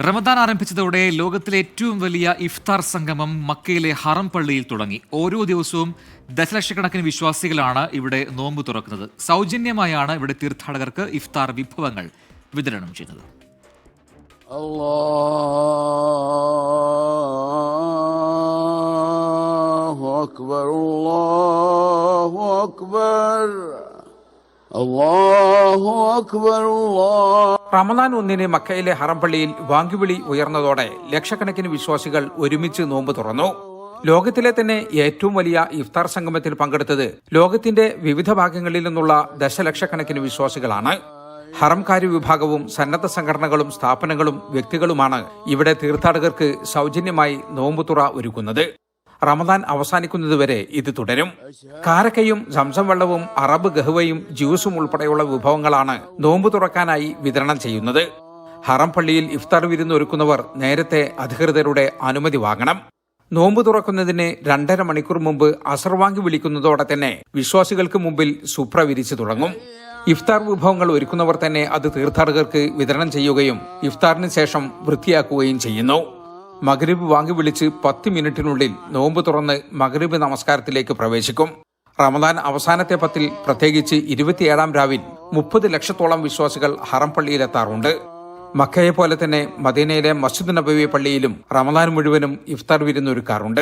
റമദാൻ ആരംഭിച്ചതോടെ ലോകത്തിലെ ഏറ്റവും വലിയ ഇഫ്താർ സംഗമം മക്കയിലെ ഹറം പള്ളിയിൽ തുടങ്ങി. ഓരോ ദിവസവും ദശലക്ഷക്കണക്കിന് വിശ്വാസികളാണ് ഇവിടെ നോമ്പ് തുറക്കുന്നത്. സൗജന്യമായാണ് ഇവിടെ തീർത്ഥാടകർക്ക് ഇഫ്താർ വിഭവങ്ങൾ വിതരണം ചെയ്യുന്നത്. അക്ബർ അക്ബർ. റമദാൻ ഒന്നിന് മക്കയിലെ ഹറംപള്ളിയിൽ വാങ്കുവിളി ഉയർന്നതോടെ ലക്ഷക്കണക്കിന് വിശ്വാസികൾ ഒരുമിച്ച് നോമ്പ് തുറന്നു. ലോകത്തിലെ തന്നെ ഏറ്റവും വലിയ ഇഫ്താർ സംഗമത്തിൽ പങ്കെടുത്തത് ലോകത്തിന്റെ വിവിധ ഭാഗങ്ങളിൽ നിന്നുള്ള ദശലക്ഷക്കണക്കിന് വിശ്വാസികളാണ്. ഹറംകാരി വിഭാഗവും സന്നദ്ധ സംഘടനകളും സ്ഥാപനങ്ങളും വ്യക്തികളുമാണ് ഇവിടെ തീർത്ഥാടകർക്ക് സൗജന്യമായി നോമ്പുതുറ ഒരുക്കുന്നത്. റമദാൻ അവസാനിക്കുന്നതുവരെ ഇത് തുടരും. കാരക്കയും സംസം വെള്ളവും അറബ് ഗഹുവയും ജ്യൂസും ഉൾപ്പെടെയുള്ള വിഭവങ്ങളാണ് നോമ്പ് തുറക്കാനായി വിതരണം ചെയ്യുന്നത്. ഹറം പള്ളിയിൽ ഇഫ്താർ വിരുന്നൊരുക്കുന്നവർ നേരത്തെ അധികൃതരുടെ അനുമതി വാങ്ങണം. നോമ്പ് തുറക്കുന്നതിന് രണ്ടര മണിക്കൂർ മുമ്പ് അസർവാങ്കി വിളിക്കുന്നതോടെ തന്നെ വിശ്വാസികൾക്ക് മുമ്പിൽ സുപ്ര വിരിച്ചു തുടങ്ങും. ഇഫ്താർ വിഭവങ്ങൾ ഒരുക്കുന്നവർ തന്നെ അത് തീർത്ഥാടകർക്ക് വിതരണം ചെയ്യുകയും ഇഫ്താറിന് ശേഷം വൃത്തിയാക്കുകയും ചെയ്യുന്നു. മകരീബ് വാങ്ങി വിളിച്ച് പത്ത് മിനിറ്റിനുള്ളിൽ നോമ്പ് തുറന്ന് മകരീബ് നമസ്കാരത്തിലേക്ക് പ്രവേശിക്കും. റമദാൻ അവസാനത്തെ പത്തിൽ പ്രത്യേകിച്ച് ഇരുപത്തിയേഴാം രാവിൽ മുപ്പത് ലക്ഷത്തോളം വിശ്വാസികൾ ഹറംപള്ളിയിലെത്താറുണ്ട്. മക്കയെ പോലെ തന്നെ മദീനയിലെ മസ്ജിദ് നബവി പള്ളിയിലും റമദാൻ മുഴുവനും ഇഫ്താർ വിരുന്നൊരുക്കാറുണ്ട്.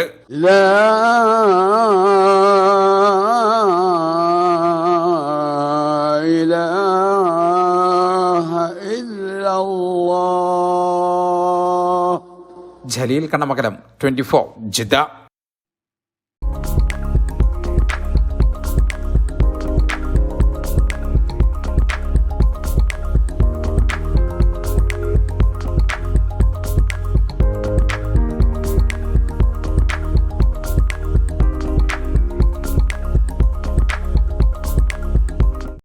ഇലാഹ ഇല്ലല്ലാഹ് Jaleel Kannamakalam twenty four Jeddah.